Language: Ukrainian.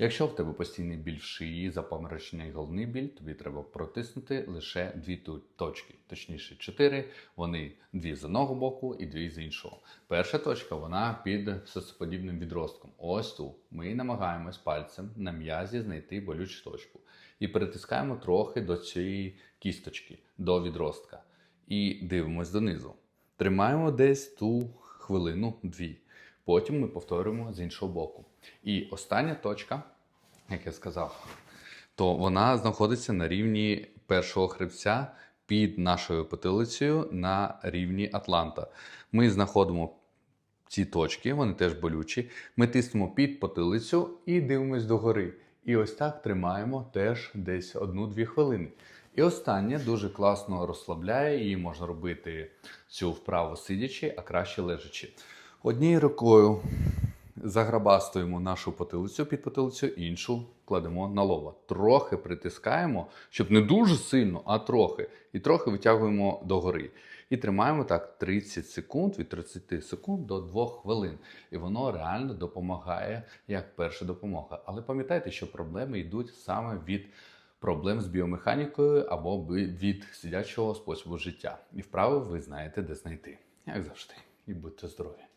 Якщо в тебе постійний біль в шиї, запаморочення і головний біль, тобі треба протиснути лише дві точки, точніше чотири. Вони дві з одного боку і дві з іншого. Перша точка вона під сосоподібним відростком. Ось тут ми намагаємось пальцем на м'язі знайти болючу точку і притискаємо трохи до цієї кісточки, до відростка. І дивимось донизу. Тримаємо десь ту хвилину-дві. Потім ми повторюємо з іншого боку. І остання точка, як я сказав, то вона знаходиться на рівні першого хребця під нашою потилицею на рівні Атланта. Ми знаходимо ці точки, вони теж болючі. Ми тиснемо під потилицю і дивимось догори. І ось так тримаємо теж десь одну-дві хвилини. І останнє дуже класно розслабляє, її можна робити цю вправу сидячи, а краще лежачи. Однією рукою заграбастуємо нашу потилицю під потилицю, іншу кладемо на лоба. Трохи притискаємо, щоб не дуже сильно, а трохи. І трохи витягуємо догори. І тримаємо так 30 секунд, від 30 секунд до 2 хвилин. І воно реально допомагає як перша допомога. Але пам'ятайте, що проблеми йдуть саме від проблем з біомеханікою або від сидячого способу життя. І вправи ви знаєте, де знайти. Як завжди. І будьте здорові!